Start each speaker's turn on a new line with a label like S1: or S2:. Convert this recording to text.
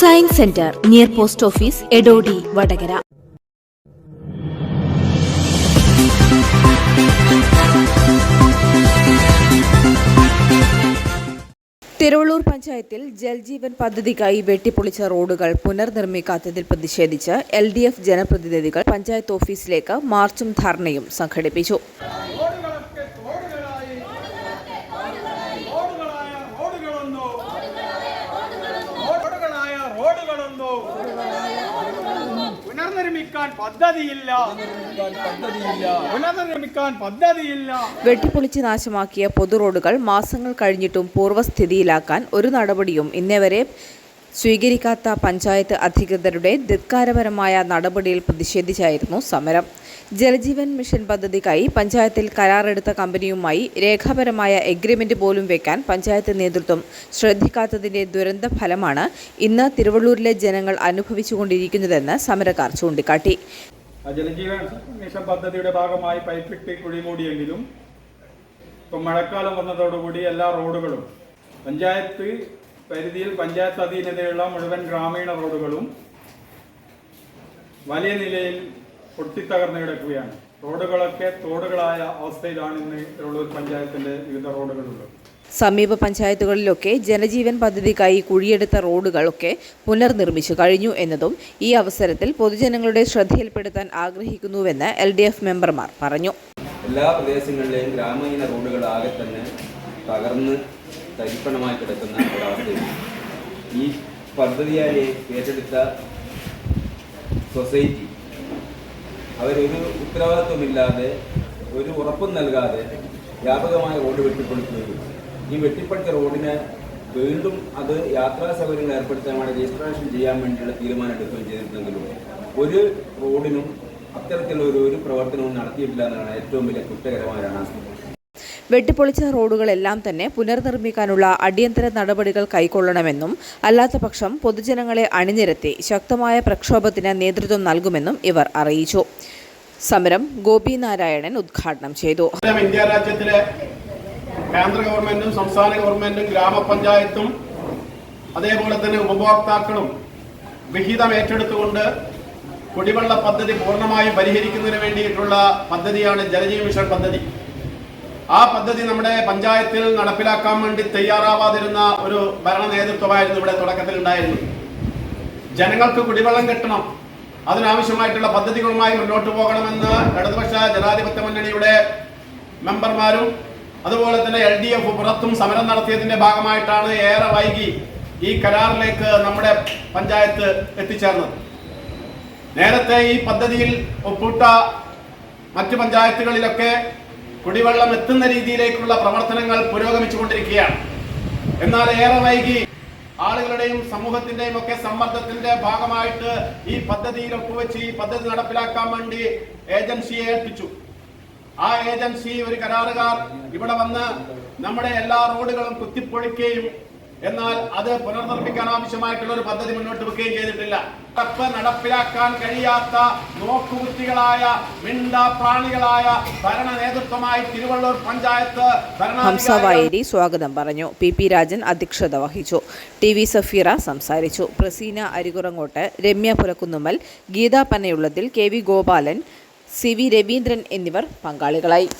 S1: Science centre near post office Edodi Vadakara Thiruvallur പഞ്ചായത്തിൽ ജൽജീവൻ പദ്ധതിക്കായി വെട്ടിപ്പൊളിച്ച റോഡുകൾ പുനർനിർമ്മിക്കാത്തതിൽ പ്രതിഷേധിച്ച് എൽ ഡി എഫ് ജനപ്രതിനിധികൾ പഞ്ചായത്ത് ഓഫീസിലേക്ക് മാർച്ചും ധർണയും സംഘടിപ്പിച്ചു
S2: റോഡുകളൊക്കെ തോടുകളായി റോഡുകളായ റോഡുകളൊന്നോ റോഡുകളൊന്നോ പുനർനിർമ്മിക്കാൻ പദ്ധതിയില്ല. പുനർനിർമ്മിക്കാൻ പദ്ധതിയില്ല.
S1: വെട്ടിപ്പൊളിച്ച് നാശമാക്കിയ പൊതുറോഡുകൾ മാസങ്ങൾ കഴിഞ്ഞിട്ടും പൂർവസ്ഥിതിയിലാക്കാൻ ഒരു നടപടിയും ഇന്നേവരെ സ്വീകരിക്കാത്ത പഞ്ചായത്ത് അധികൃതരുടെ ധിക്കാരപരമായ നടപടിയിൽ പ്രതിഷേധിച്ചായിരുന്നു സമരം. ജലജീവൻ മിഷൻ പദ്ധതിക്കായി പഞ്ചായത്തിൽ കരാറെടുത്ത കമ്പനിയുമായി രേഖാപരമായ എഗ്രിമെന്റ് പോലും വെക്കാൻ പഞ്ചായത്ത് നേതൃത്വം ശ്രദ്ധിക്കാത്തതിന്റെ ദുരന്ത ഫലമാണ് ഇന്ന് തിരുവള്ളൂരിലെ ജനങ്ങൾ അനുഭവിച്ചുകൊണ്ടിരിക്കുന്നതെന്ന് സമരക്കാർ ചൂണ്ടിക്കാട്ടി.
S2: ജലജീവൻ മിഷൻ പദ്ധതിയുടെ ഭാഗമായി പൈപ്പിട്ട് കുഴിമൂടിയെങ്കിലും ഇപ്പം മഴക്കാലം വന്നതോടുകൂടി എല്ലാ റോഡുകളും പഞ്ചായത്ത് പരിധിയിൽ പഞ്ചായത്ത് അധീനതയുള്ള മുഴുവൻ ഗ്രാമീണ റോഡുകളും വലിയ നിലയിൽ പൊട്ടിത്തകർന്നു കിടക്കുകയാണ് റോഡുകളൊക്കെ തോടുകളായ അവസ്ഥയിലാണ് ഇന്ന് തിരുവള്ളൂർ പഞ്ചായത്തിന്റെ വിവിധ റോഡുകളുള്ളത്.
S1: സമീപ പഞ്ചായത്തുകളിലൊക്കെ ജനജീവൻ പദ്ധതിക്കായി കുഴിയെടുത്ത റോഡുകളൊക്കെ പുനർനിർമ്മിച്ചു കഴിഞ്ഞു എന്നതും ഈ അവസരത്തിൽ പൊതുജനങ്ങളുടെ ശ്രദ്ധയിൽപ്പെടുത്താൻ ആഗ്രഹിക്കുന്നുവെന്ന് എൽ ഡി എഫ് മെമ്പർമാർ പറഞ്ഞു.
S3: എല്ലാ പ്രദേശങ്ങളിലെയും ഗ്രാമീണ റോഡുകൾ ആകെ തന്നെ തകർന്ന് തരിപ്പണമായി കിടക്കുന്ന ഒരവസ്ഥയാണ് ഈ പദ്ധതിയായി ഏറ്റെടുത്ത സൊസൈറ്റി അവരൊരു ഉത്തരവാദിത്വമില്ലാതെ ഒരു ഉറപ്പും നൽകാതെ വ്യാപകമായ റോഡ് വെട്ടിപ്പൊളിക്കുകയും ഈ വെട്ടിപ്പൊളിച്ച റോഡിന് വീണ്ടും അത് യാത്രാ സൗകര്യങ്ങൾ ഏർപ്പെടുത്താൻ വേണ്ടി രജിസ്ട്രേഷൻ ചെയ്യാൻ വേണ്ടിയുള്ള തീരുമാനം എടുക്കുകയും ചെയ്തിട്ടുണ്ടെങ്കിലും ഒരു റോഡിനും അത്തരത്തിലുള്ള ഒരു പ്രവർത്തനവും നടത്തിയിട്ടില്ല എന്നാണ് ഏറ്റവും വലിയ കുറ്റകരമായ
S1: വെട്ടിപ്പൊളിച്ച റോഡുകളെല്ലാം തന്നെ പുനർനിർമ്മിക്കാനുള്ള അടിയന്തര നടപടികൾ കൈക്കൊള്ളണമെന്നും അല്ലാത്തപക്ഷം പൊതുജനങ്ങളെ അണിനിരത്തി ശക്തമായ പ്രക്ഷോഭത്തിന് നേതൃത്വം നൽകുമെന്നും ഇവർ അറിയിച്ചു. സമരം ഗോപി നാരായണൻ ഉദ്ഘാടനം ചെയ്തു.
S4: ഇന്ത്യ രാജ്യത്തിലെ കേന്ദ്ര ഗവൺമെന്റും സംസ്ഥാന ഗവൺമെന്റും ഗ്രാമപഞ്ചായത്തും അതേപോലെ തന്നെ ഉപഭോക്താക്കളും വിഹിതം ഏറ്റെടുത്തുകൊണ്ട് കുടിവെള്ള പദ്ധതി പൂർണമായും പരിഹരിക്കുന്നതിന് വേണ്ടിയിട്ടുള്ള പദ്ധതിയാണ് ജലജീവ മിഷൻ പദ്ധതി. ആ പദ്ധതി നമ്മുടെ പഞ്ചായത്തിൽ നടപ്പിലാക്കാൻ വേണ്ടി തയ്യാറാവാതിരുന്ന ഒരു ഭരണ നേതൃത്വമായിരുന്നു ഇവിടെ തുടക്കത്തിൽ ഉണ്ടായിരുന്നത്. ജനങ്ങൾക്ക് കുടിവെള്ളം കിട്ടണം. അതിനാവശ്യമായിട്ടുള്ള പദ്ധതികളുമായി മുന്നോട്ട് പോകണമെന്ന് ഇടതുപക്ഷ ജനാധിപത്യ മുന്നണിയുടെ മെമ്പർമാരും അതുപോലെ തന്നെ എൽ ഡി എഫ് പുറത്തും സമരം നടത്തിയതിന്റെ ഭാഗമായിട്ടാണ് ഏറെ വൈകി ഈ കരാറിലേക്ക് നമ്മുടെ പഞ്ചായത്ത് എത്തിച്ചേർന്നത്. നേരത്തെ ഈ പദ്ധതിയിൽ ഒപ്പിട്ട മറ്റു പഞ്ചായത്തുകളിലൊക്കെ കുടിവെള്ളം എത്തുന്ന രീതിയിലേക്കുള്ള പ്രവർത്തനങ്ങൾ പുരോഗമിച്ചുകൊണ്ടിരിക്കുകയാണ്. എന്നാൽ ഏറെ വൈകി ആളുകളുടെയും സമൂഹത്തിന്റെയും ഒക്കെ സമ്മർദ്ദത്തിന്റെ ഭാഗമായിട്ട് ഈ പദ്ധതിയിൽ ഒപ്പുവെച്ച് ഈ പദ്ധതി നടപ്പിലാക്കാൻ വേണ്ടി ഏജൻസിയെ ഏൽപ്പിച്ചു. ആ ഏജൻസി ഒരു കരാറുകാർ ഇവിടെ വന്ന് നമ്മുടെ എല്ലാ റോഡുകളും കുത്തിപ്പൊളിക്കുകയും എന്നാൽ അത് പുനർനിർമ്മിക്കാൻ ആവശ്യമായിട്ടുള്ള ഒരു പദ്ധതി മുന്നോട്ട് വെക്കുകയും ചെയ്തിട്ടില്ല. നടപ്പ് നടപ്പിലാക്കാൻ കഴിയാത്ത നോക്കുകുത്തികളായ മിണ്ട പ്രാണികളായ ഭരണ നേതൃത്വമായി തിരുവള്ളൂർ പഞ്ചായത്ത്
S1: ഹംസ വായേരി സ്വാഗതം പറഞ്ഞു. പി പി രാജൻ അധ്യക്ഷത വഹിച്ചു. ടി വി സഫീറ സംസാരിച്ചു. Praseena Arikurangot Ramya Pulakkunnummal Geetha Panayullathil K V Gopalan C V Raveendran എന്നിവർ പങ്കാളികളായി.